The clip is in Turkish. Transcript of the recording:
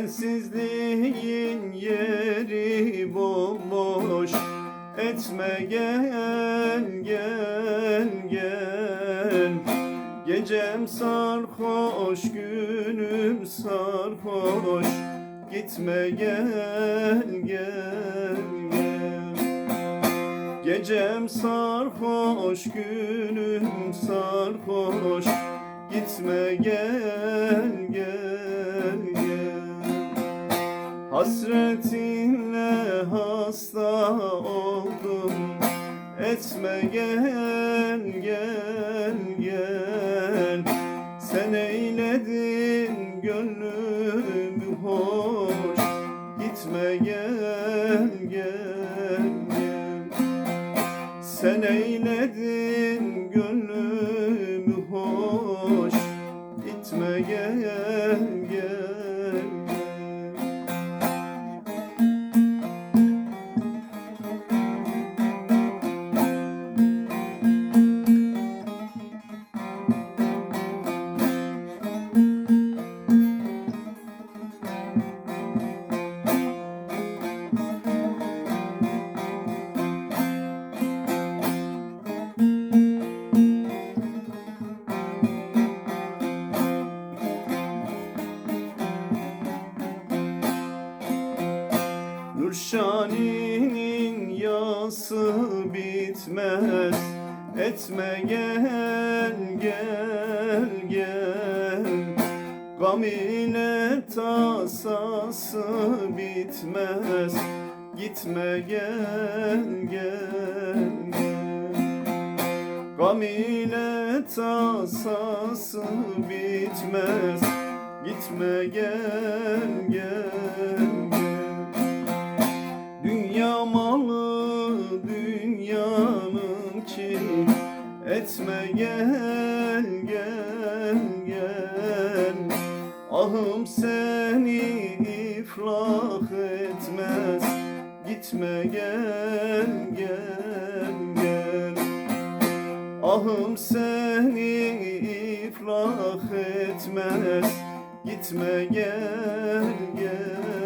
Sensizliğin yeri bomboş. Etme gel gel gel. Gecem sarhoş günüm sarhoş. Gitme gel gel gel. Gecem sarhoş günüm sarhoş. Gitme gel gel Hasretinle hasta oldum. Etme gel gel gel. Sen eyledin gönlümü hoş. Gitme gel gel gel. Sen eyledin gönlümü hoş. Gitme gel gel gel Nurşani'nin yası bitmez. Etme gel gel gel. Gam ile tasası bitmez. Gitme gel gel. Gam ile tasası bitmez. Gitme gel gel Etme gel gel gel. Ahım seni iflah etmez. Gitme gel gel gel. Ahım seni iflah etmez. Gitme gel gel